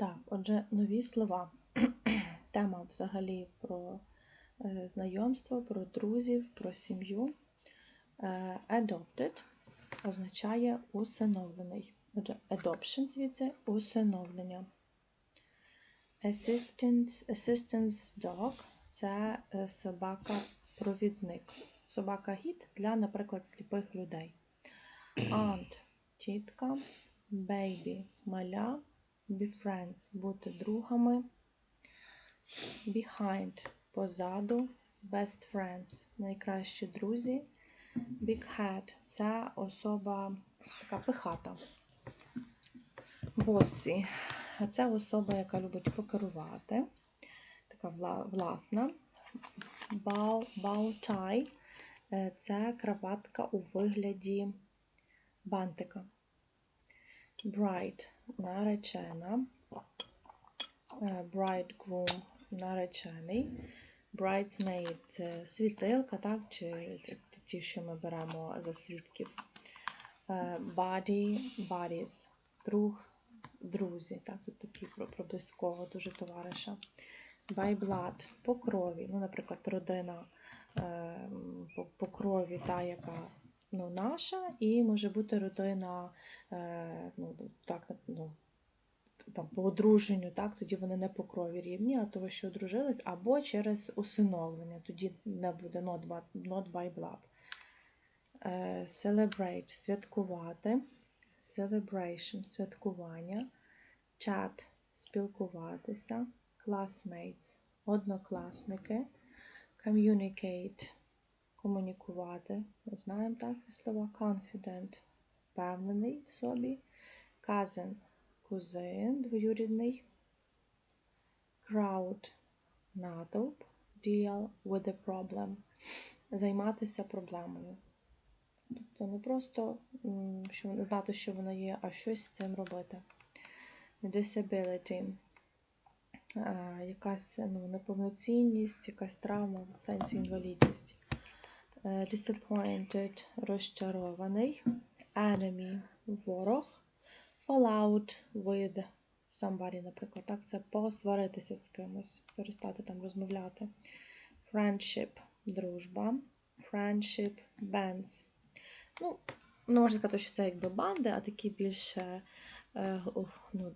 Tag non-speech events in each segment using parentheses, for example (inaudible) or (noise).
Так, отже, нові слова. (clears throat) Тема взагалі про е, знайомство, про друзів, про сім'ю. Е, Adopted означає усиновлений. Отже, adoption звідси усиновлення. Assistance, assistance dog це е, собака-провідник. Собака-гід для, наприклад, сліпих людей. Aunt – тітка, baby – маля, be friends – бути другами, behind – позаду, best friends – найкращі друзі, big head – це особа така пихата. Боссі – це особа, яка любить покерувати, така власна. Bow tie – це краватка у вигляді бантика. Bride – наречена. Е, Bridegroom – наречений. Bridesmaid – це світилка, так? Чи ті, що ми беремо за свідків. Е, Buddy – buddies – друг, друзі. Так? Тут такі про, близького дуже товариша. By blood – по крові. Ну, наприклад, родина е, по, по крові, та, яка ну, наша, і може бути родина е, ну, так, ну, там, по одруженню, так, тоді вони не по крові рівні, а того, що одружились, або через усиновлення, тоді не буде not by, not by blood. Е, Celebrate святкувати. Celebration святкування. Chat спілкуватися. Classmates однокласники. Communicate комунікувати. Ми знаємо так ці слова. Confident впевнений в собі. Cousin кузин двоюрідний. Crowd натовп. Deal with the problem. Займатися проблемою. Тобто не просто що знати, що воно є, а щось з цим робити. Disability. Е, Якась ну, неповноцінність, якась травма в сенсі інвалідність. Е, Disappointed розчарований. Enemy ворог. Fallout with somebody, наприклад. Так, це посваритися з кимось, перестати там розмовляти. Friendship дружба. Friendship bands. Ну, можна сказати, що це якби банди, а такі більше ну,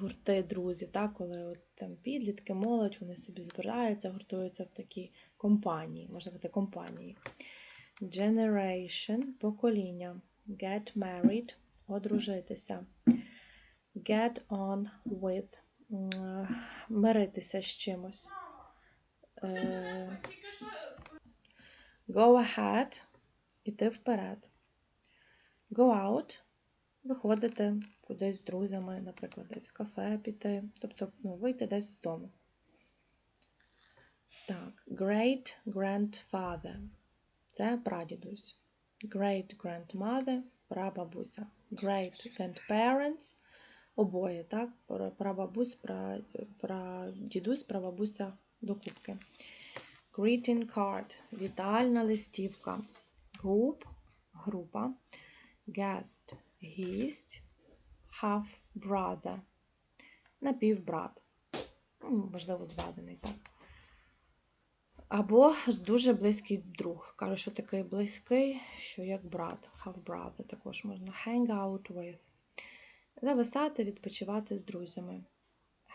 гурти друзів, так? коли от, там підлітки, молодь, вони собі збираються, гуртуються в такі компанії, можна сказати, компанії. Generation покоління. Get married одружитися. Get on with миритися з чимось. Е, Go ahead іти вперед. Go out виходити кудись з друзями, наприклад, десь в кафе піти, тобто ну, вийти десь з дому. Так, great grandfather це прадідусь. Great grandmother прабабуся. Great grandparents обоє, так? Пра- Прабабусь, пра, прадідусь, прабабуся докупки. Greeting card вітальна листівка. Group група. Guest гість. Half brother напівбрат. Ну, Можливо, зведений, так. Або дуже близький друг. Кажу, що такий близький, що як брат, half brother також можна. Hang out with. Зависати, відпочивати з друзями.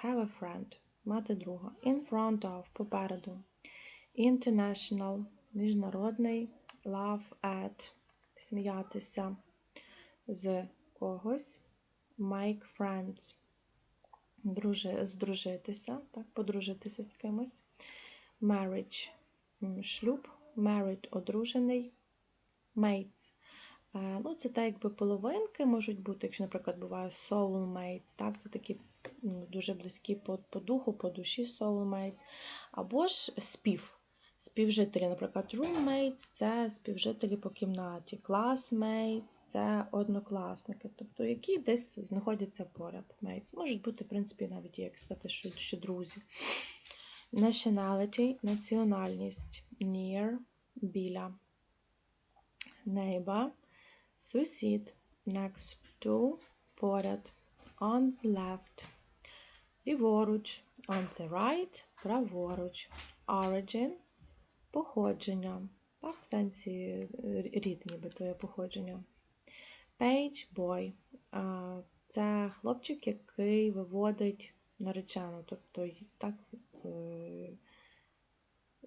Have a friend. Мати друга. In front of. Попереду. International. Міжнародний. Laugh at. Сміятися з когось. Make friends. Дружи, здружитися, так, подружитися з кимось. Marriage шлюб, married одружений, mates. Е, Ну, це так, якби половинки можуть бути, якщо, наприклад, буває soulmates, так, це такі м, дуже близькі по, по духу, по душі soulmates, або ж спів. Співжителі, наприклад, roommates – це співжителі по кімнаті, classmates – це однокласники, тобто які десь знаходяться поряд. Mates. Можуть бути, в принципі, навіть як сказати, що, що друзі. Nationality – національність. Near – біля. Neighbor – сусід. Next to – поряд. On the left Ліворуч. On the right. Праворуч. Origin. Походження. Так, в сенсі е, рід, ніби твоє походження. Page boy. Це хлопчик, який виводить наречену. Тобто, так, е,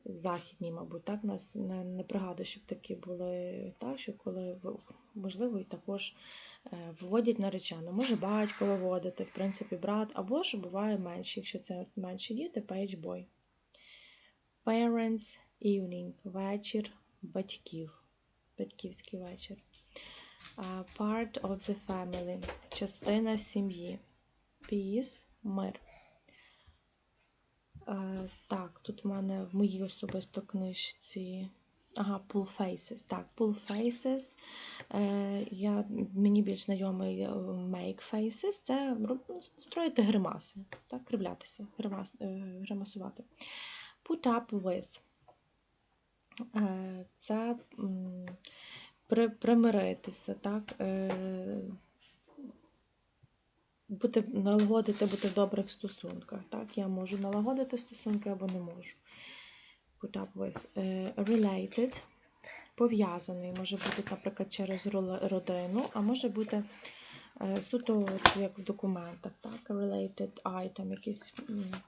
західні, мабуть, так, нас не, не пригадую, щоб такі були, так, що коли, можливо, і також е, виводять наречену. Може батько виводити, в принципі, брат, або ж буває менші, якщо це менші діти, page boy. Parents evening, вечір батьків, батьківський вечір. Part of the family, частина сім'ї. Peace, мир. Так, тут в мене в моїй особисто книжці. Ага, Pull Faces. Так, Pull Faces. Е, я, мені більш знайомий е, Make Faces. Це строїти гримаси, так, кривлятися, гримас, е, гримасувати. Put up with. Це примиритися, так. Е, бути, налагодити бути в добрих стосунках. Так? Я можу налагодити стосунки або не можу. Put up with. Е, related. Пов'язаний. Може бути, наприклад, через родину, а може бути е, суто як в документах. Так? Related item, якийсь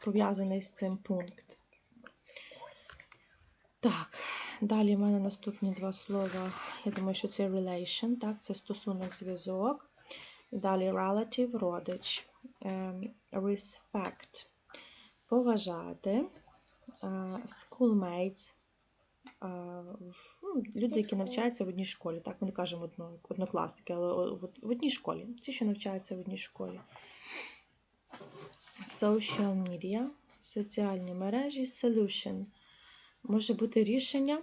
пов'язаний з цим пункт. Так, далі в мене наступні два слова. Я думаю, що це relation, так, це стосунок, зв'язок. Далі relative, родич. Ем, Respect. Поважати. Е, Schoolmates. е, ну, Люди, які навчаються в одній школі. Так, ми не кажемо одно, однокласники, але в одній школі. Ті, що навчаються в одній школі. Social media. Соціальні мережі. Solution. Може бути рішення,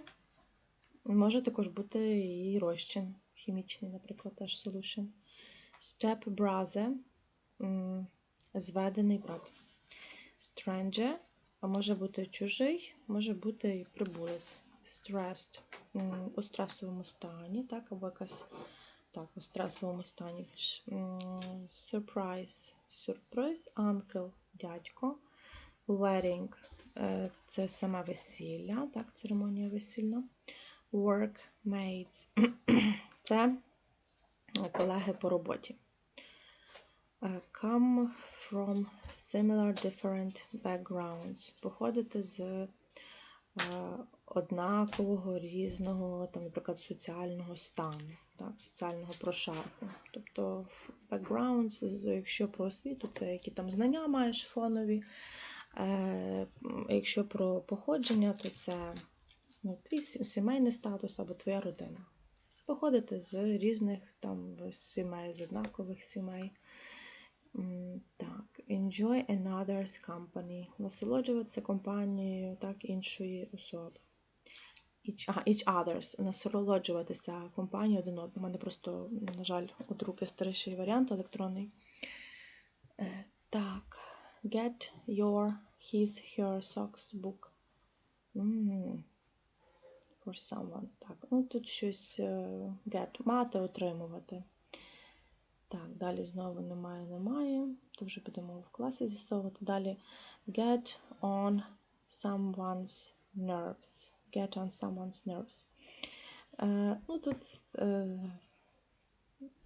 може також бути і розчин хімічний, наприклад, теж solution. Step brother, зведений брат. Stranger, а може бути чужий, може бути і прибулець. Stressed, у стресовому стані, так, або якась так, у стресовому стані. Surprise, сюрприз, uncle, дядько. Wedding е, це саме весілля, так, церемонія весільна. Workmates (clears throat) це колеги по роботі. Е, Come from similar different backgrounds. Походити з е, однакового, різного, там, наприклад, соціального стану, так, соціального прошарку. Тобто в background, з- якщо про освіту, це які там знання маєш фонові. Е, Якщо про походження, то це ну, твій сімейний статус або твоя родина. Походити з різних там сімей, з однакових сімей. Так, enjoy another's company. Насолоджуватися компанією так іншої особи. Each, ага, each others. Насолоджуватися компанією один одному. У мене просто, на жаль, от руки старіший варіант електронний. Е, Так. Get your his, her socks book. М, For someone. Так, ну тут щось е, get. Мати, отримувати. Так, далі знову немає, немає. То вже будемо в класі з'ясовувати. Далі get on someone's nerves. Get on someone's nerves. Е, ну тут е,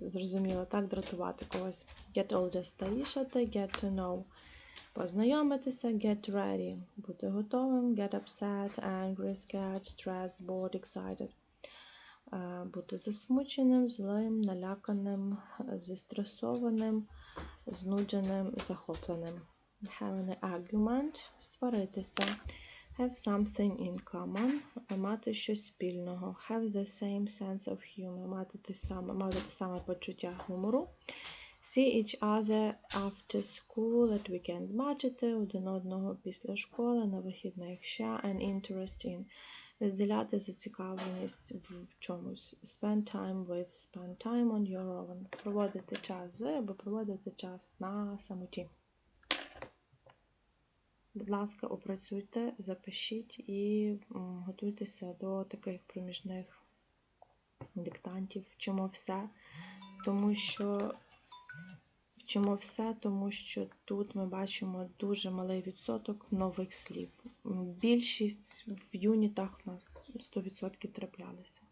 зрозуміло, так, дратувати когось. Get older старішати, get to know. Познайомитися, get ready. Бути готовим, get upset, angry, scared, stressed, bored, excited. Бути засмученим, злим, наляканим, зістресованим, знудженим, захопленим. Have an argument – сваритися. Have something in common – мати щось спільного. Have the same sense of humor – мати те саме, мати те саме почуття гумору. See each other after school at weekends. Бачити один одного після школи на вихідних. Share an interest in. Розділяти зацікавленість в чомусь. Spend time with. Spend time on your own. Проводити час з або проводити час на самоті. Будь ласка, опрацюйте, запишіть і готуйтеся до таких проміжних диктантів. Вчимо все, тому що Вчимо все, тому що тут ми бачимо дуже малий відсоток нових слів. Більшість в юнітах у нас 100% траплялися.